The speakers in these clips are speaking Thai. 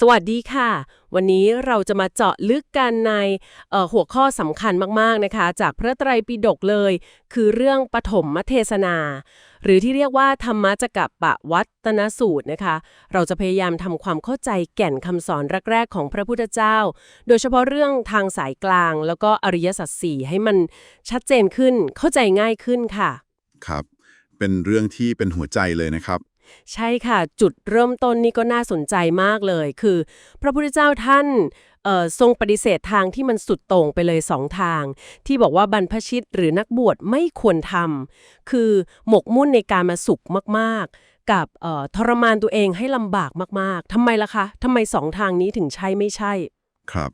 สวัสดีค่ะ วันนี้เราจะมาเจาะลึกกันในหัวข้อสำคัญมากๆนะคะ จากพระไตรปิฎกเลย คือเรื่องปฐมเทศนา หรือที่เรียกว่าธรรมจักรปวัตนสูตรนะคะ เราจะพยายามทำความเข้าใจแก่นคำสอนแรกๆของพระพุทธเจ้า โดยเฉพาะเรื่องทางสายกลาง แล้วก็อริยสัจสี่ให้มันชัดเจนขึ้นเข้าใจง่ายขึ้นค่ะ ครับ เป็นเรื่องที่เป็นหัวใจเลยนะครับ ใช่ค่ะ จุดเริ่มต้นนี่ก็น่าสนใจมากเลย คือ พระพุทธเจ้าท่านทรงปฏิเสธทางที่มันสุดโต่งไปเลยสองทาง ที่บอกว่าบรรพชิตหรือนักบวชไม่ควรทำคือหมกมุ่นในการมาสุขมากๆ กับทรมานตัวเองให้ลำบากมากๆทำไมล่ะคะทำไมสองทางนี้ถึงใช่ไม่ใช่ ครับ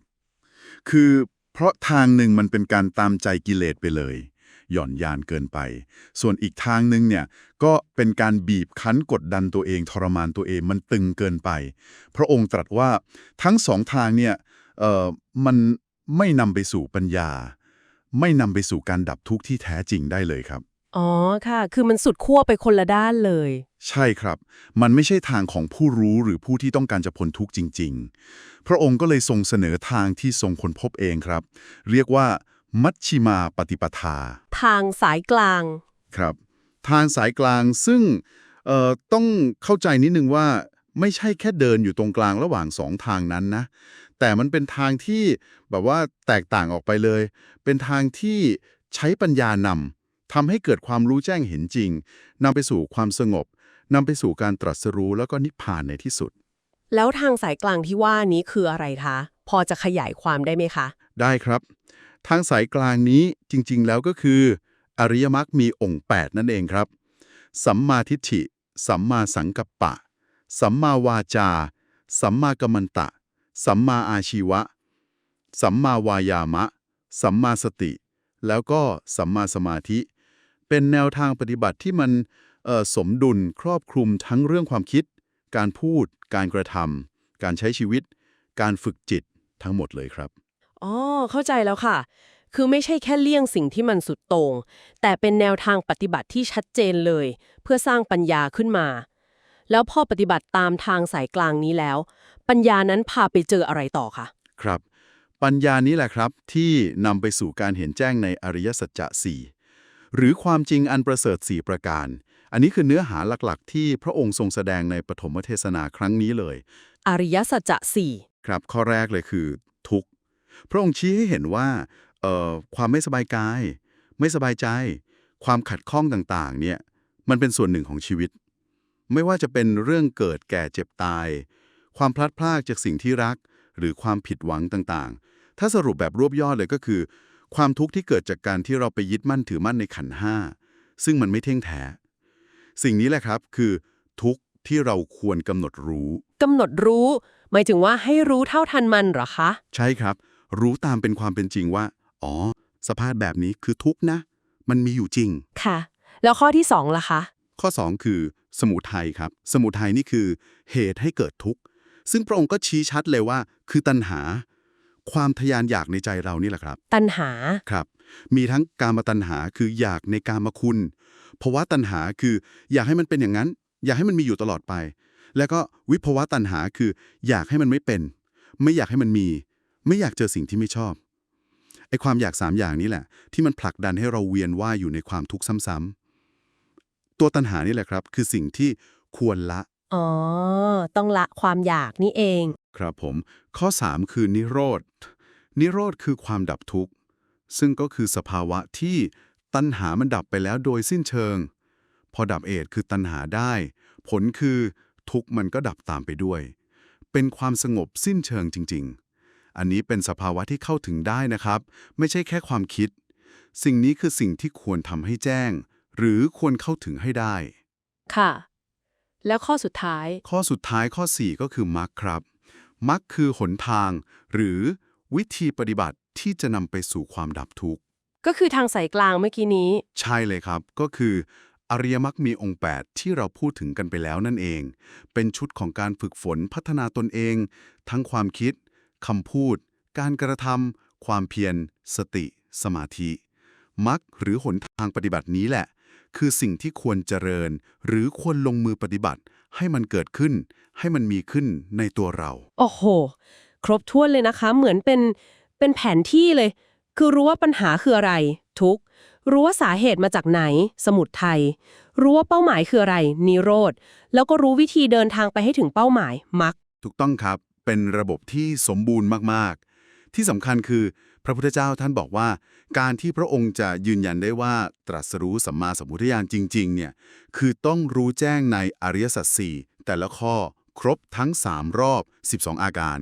คือเพราะทางหนึ่งมันเป็นการตามใจกิเลสไปเลย หย่อนยานเกินไป ส่วนอีกทางหนึ่งเนี่ยก็เป็นการบีบคั้นกดดันตัวเองทรมานตัวเองมันตึงเกินไป พระองค์ตรัสว่าทั้งสองทางเนี่ยเอ่อมันไม่นำไปสู่ปัญญา ไม่นำไปสู่การดับทุกข์ที่แท้จริงได้เลยครับอ๋อค่ะ คือมันสุดขั้วไปคนละด้านเลย ใช่ครับ มันไม่ใช่ทางของผู้รู้หรือผู้ที่ต้องการจะพ้นทุกข์จริง ๆ พระองค์ก็เลยทรงเสนอทางที่ทรงค้นพบเองครับ เรียกว่า มัชชิมาปฏิปทา ทางสายกลาง ครับ ทางสายกลางซึ่งเอ่อต้องเข้าใจนิดนึงว่าไม่ใช่แค่เดินอยู่ตรงกลางระหว่างสองทางนั้นนะ แต่มันเป็นทางที่แบบว่าแตกต่างออกไปเลย เป็นทางที่ใช้ปัญญานำทำให้เกิดความรู้แจ้งเห็นจริงนำไปสู่ความสงบนำไปสู่การตรัสรู้แล้วก็นิพพานในที่สุด แล้วทางสายกลางที่ว่านี้คืออะไรคะ พอจะขยายความได้ไหมคะ ได้ครับ ทางสายกลางนี้จริงๆ แล้วก็คือ อริยมรรคมีองค์ 8 นั่นเองครับ สัมมาทิฏฐิ สัมมาสังกัปปะ สัมมาวาจา สัมมากัมมันตะ สัมมาอาชีวะ สัมมาวายามะ สัมมาสติ แล้วก็สัมมาสมาธิ เป็นแนวทางปฏิบัติที่มันสมดุลครอบคลุมทั้งเรื่องความคิด การพูด การกระทำการใช้ชีวิต การฝึกจิตทั้งหมดเลยครับ อ๋อ เข้าใจแล้วค่ะ คือไม่ใช่แค่เลี่ยงสิ่งที่มันสุดโต่งแต่เป็นแนวทางปฏิบัติที่ชัดเจนเลย เพื่อสร้างปัญญาขึ้นมา แล้วพอปฏิบัติตามทางสายกลางนี้แล้ว ปัญญานั้นพาไปเจออะไรต่อคะครับ ปัญญานี้แหละครับที่นำไปสู่การเห็นแจ้งในอริยสัจจะสี่หรือความจริงอันประเสริฐสี่ประการ อันนี้คือเนื้อหาหลักๆ ที่พระองค์ทรงแสดงในปฐมเทศนาครั้งนี้เลย อริยสัจจะสี่ครับ ข้อแรกเลยคือทุกข์ พระองค์ชี้ให้เห็นว่าเอ่อความไม่สบายกาย ไม่สบายใจ ความขัดข้องต่างๆ เนี่ย มันเป็นส่วนหนึ่งของชีวิต ไม่ว่าจะเป็นเรื่องเกิดแก่เจ็บตาย ความพลัดพรากจากสิ่งที่รัก หรือความผิดหวังต่างๆ ถ้าสรุปแบบรวบยอดเลยก็คือ ความทุกข์ที่เกิดจากการที่เราไปยึดมั่นถือมั่นในขันธ์ห้า ซึ่งมันไม่เที่ยงแท้ สิ่งนี้แหละครับคือทุกข์ที่เราควรกำหนดรู้กำหนดรู้ หมายถึงว่าให้รู้เท่าทันมันเหรอคะ ใช่ครับ รู้ตามเป็นความเป็นจริงว่า อ๋อ สภาพแบบนี้คือทุกข์นะ มันมีอยู่จริง ค่ะ แล้วข้อที่สองล่ะคะ ข้อ 2 คือ สมุทัยครับ สมุทัยนี่คือเหตุให้เกิดทุกข์ ซึ่งพระองค์ก็ชี้ชัดเลยว่า คือตัณหา ความทะยานอยากในใจเรานี่แหละครับ ตัณหา ครับ มีทั้งกามตัณหาคืออยากในกามคุณภาวะตัณหาคืออยากให้มันเป็นอย่างนั้น อยากให้มันมีอยู่ตลอดไป แล้วก็วิภาวะตัณหาคือ อยากให้มันไม่เป็น ไม่อยากให้มันมี ไม่อยากเจอสิ่งที่ไม่ชอบ ไอ้ความอยากสามอย่างนี้แหละ ที่มันผลักดันให้เราเวียนว่ายอยู่ในความทุกข์ซ้ำๆ ตัวตัณหานี่แหละครับ คือสิ่งที่ควรละ อ๋อ ต้องละความอยากนี่เอง ครับผม ข้อ 3 คือนิโรธ นิโรธคือความดับทุกข์ ซึ่งก็คือสภาวะที่ตัณหามันดับไปแล้วโดยสิ้นเชิง พอดับเอดคือตัณหาได้ ผลคือทุกข์มันก็ดับตามไปด้วย เป็นความสงบสิ้นเชิงจริง ๆ อันนี้เป็นสภาวะที่เข้าถึงได้นะครับ ไม่ใช่แค่ความคิด สิ่งนี้คือสิ่งที่ควรทำให้แจ้ง หรือควรเข้าถึงให้ได้ ค่ะ แล้วข้อสุดท้าย ข้อสุดท้ายข้อ 4 ก็คือมรรคครับมรรคคือหนทาง หรือวิธีปฏิบัติที่จะนำไปสู่ความดับทุกข์ ก็คือทางสายกลางเมื่อกี้นี้ ใช่เลยครับ ก็คืออริยมรรคมีองค์ 8 ที่เราพูดถึงกันไปแล้วนั่นเอง เป็นชุดของการฝึกฝนพัฒนาตนเอง ทั้งความคิด คำพูด การกระทำความเพียร สติ สมาธิมรรคหรือหนทางปฏิบัตินี้แหละ คือสิ่งที่ควรเจริญ หรือควรลงมือปฏิบัติ ให้มันเกิดขึ้น ให้มันมีขึ้นในตัวเรา โอ้โห ครบถ้วนเลยนะคะ เหมือนเป็นเป็นแผนที่เลย คือรู้ว่าปัญหาคืออะไร ทุกข์รู้ว่าสาเหตุมาจากไหน สมุดไทย รู้ว่าเป้าหมายคืออะไรนิโรธแล้วก็รู้วิธีเดินทางไปให้ถึงเป้าหมายมักถูกต้องครับ เป็นระบบที่สมบูรณ์มากๆ ที่สำคัญคือพระพุทธเจ้าท่านบอกว่า การที่พระองค์จะยืนยันได้ว่าตรัสรู้สัมมาสัมพุทธญาณจริงๆเนี่ยคือต้องรู้แจ้งในอริยสัจสี่แต่ละข้อครบทั้ง 3 รอบ 12 อาการ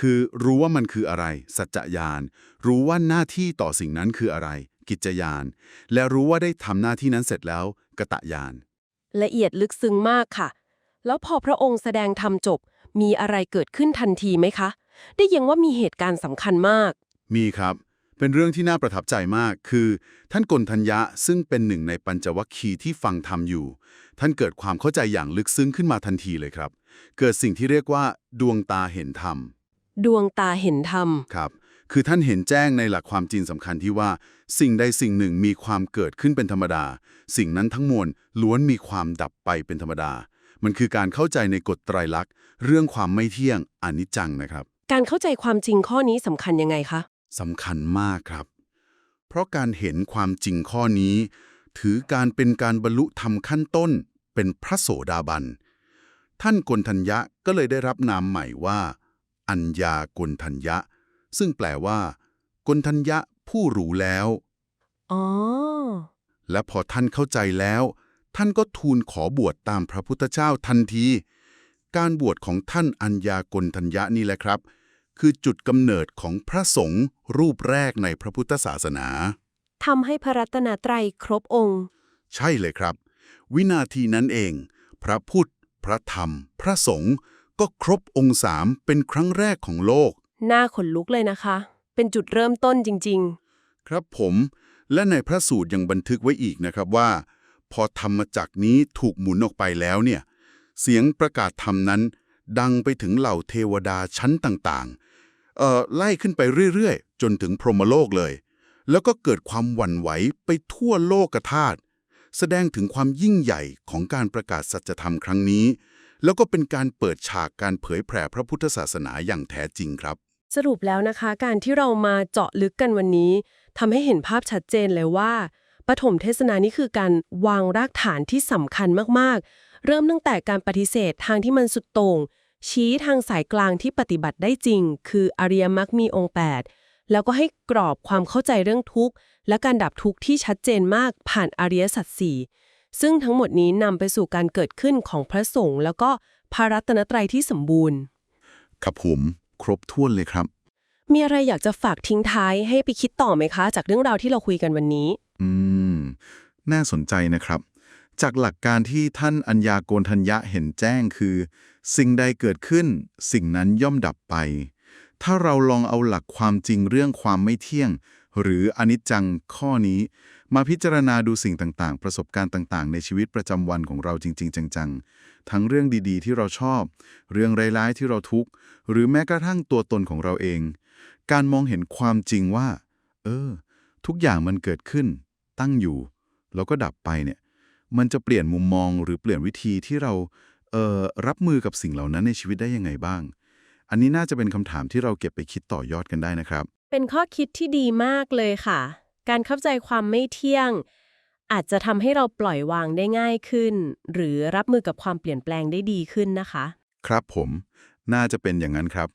คือรู้ว่ามันคืออะไร สัจจญาณรู้ว่าหน้าที่ต่อสิ่งนั้นคืออะไร กิจญาณและรู้ว่าได้ทำหน้าที่นั้นเสร็จแล้วกตญาณละเอียดลึกซึ้งมากค่ะ แล้วพอพระองค์แสดงธรรมจบ มีอะไรเกิดขึ้นทันทีไหมคะ ได้ยินว่ามีเหตุการณ์สำคัญมาก มีครับ เป็นเรื่องที่น่าประทับใจมาก คือ ท่านกนทัญญะซึ่งเป็นหนึ่งในปัญจวัคคีย์ที่ฟังธรรมอยู่ ท่านเกิดความเข้าใจอย่างลึกซึ้งขึ้นมาทันทีเลยครับ เกิดสิ่งที่เรียกว่า ดวงตาเห็นธรรม ดวงตาเห็นธรรม ครับ คือท่านเห็นแจ้งในหลักความจริงสำคัญที่ว่า สิ่งใดสิ่งหนึ่งมีความเกิดขึ้นเป็นธรรมดา สิ่งนั้นทั้งมวลล้วนมีความดับไปเป็นธรรมดา มันคือการเข้าใจในกฎไตรลักษณ์ เรื่องความไม่เที่ยงอนิจจังนะครับ การเข้าใจความจริงข้อนี้สำคัญยังไงคะสำคัญมากครับ เพราะการเห็นความจริงข้อนี้ ถือการเป็นการบรรลุธรรมขั้นต้น เป็นพระโสดาบัน ท่านกนทัญญะก็เลยได้รับนามใหม่ว่า อัญญากนทัญญะ ซึ่งแปลว่ากนทัญญะผู้รู้แล้ว อ๋อ และพอท่านเข้าใจแล้ว ท่านก็ทูลขอบวชตามพระพุทธเจ้าทันที การบวชของท่านอัญญากนทัญญะนี่แหละครับ คือจุดกำเนิดของพระสงฆ์รูปแรกในพระพุทธศาสนาทำให้พระรัตนตรัยครบองค์ ใช่เลยครับ วินาทีนั้นเอง พระพุทธ พระธรรม พระสงฆ์ก็ครบองค์สามเป็นครั้งแรกของโลก หน้าขนลุกเลยนะคะ เป็นจุดเริ่มต้นจริงครับผม และในพระสูตรยังบันทึกไว้อีกนะครับว่า พอธรรมจักรนี้ถูกหมุนออกไปแล้วเนี่ย เสียงประกาศธรรมนั้น ดังไปถึงเหล่าเทวดาชั้นต่างๆ เอ่อไล่ขึ้นไปเรื่อยๆ จนถึงพรหมโลกเลย แล้วก็เกิดความหวั่นไหวไปทั่วโลกธาตุแสดงถึงความยิ่งใหญ่ของการประกาศสัจธรรมครั้งนี้ แล้วก็เป็นการเปิดฉากการเผยแผ่พระพุทธศาสนาอย่างแท้จริงครับ สรุปแล้วนะคะ การที่เรามาเจาะลึกกันวันนี้ทำให้เห็นภาพชัดเจนเลยว่า ปฐมเทศนานี่คือการวางรากฐานที่สำคัญมากๆ เริ่มตั้งแต่การปฏิเสธทางที่มันสุดโต่งชี้ทางสายกลางที่ปฏิบัติได้จริง คืออริยมรรคมีองค์ 8 แล้วก็ให้กรอบความเข้าใจเรื่องทุกข์ และการดับทุกข์ที่ชัดเจนมากผ่านอริยสัจสี่ซึ่งทั้งหมดนี้นำไปสู่การเกิดขึ้นของพระสงฆ์แล้วก็พระรัตนตรัยที่สมบูรณ์ครับผมครบถ้วนเลยครับ มีอะไรอยากจะฝากทิ้งท้ายให้ไปคิดต่อไหมคะ จากเรื่องราวที่เราคุยกันวันนี้ อืม น่าสนใจนะครับ จากหลักการที่ท่านอัญญาโกณทัญญะเห็นแจ้งคือ สิ่งใดเกิดขึ้น สิ่งนั้นย่อมดับไป ถ้าเราลองเอาหลักความจริงเรื่องความไม่เที่ยง หรืออนิจจังข้อนี้ มาพิจารณาดูสิ่งต่างๆ ประสบการณ์ต่างๆ ในชีวิตประจำวันของเราจริง ๆ จังๆ ทั้งเรื่องดีๆ ที่เราชอบ เรื่องร้ายๆที่เราทุกข์ หรือแม้กระทั่งตัวตนของเราเอง การมองเห็นความจริงว่า เออ ทุกอย่างมันเกิดขึ้น ตั้งอยู่ แล้วก็ดับไปเนี่ย มันจะเปลี่ยนมุมมองหรือเปลี่ยนวิธีที่เราเอ่อรับมือกับสิ่งเหล่านั้นในชีวิตได้ยังไงบ้าง อันนี้น่าจะเป็นคำถามที่เราเก็บไปคิดต่อยอดกันได้นะครับ เป็นข้อคิดที่ดีมากเลยค่ะ การเข้าใจความไม่เที่ยง อาจจะทำให้เราปล่อยวางได้ง่ายขึ้น หรือรับมือกับความเปลี่ยนแปลงได้ดีขึ้นนะคะ ครับผม น่าจะเป็นอย่างนั้นครับ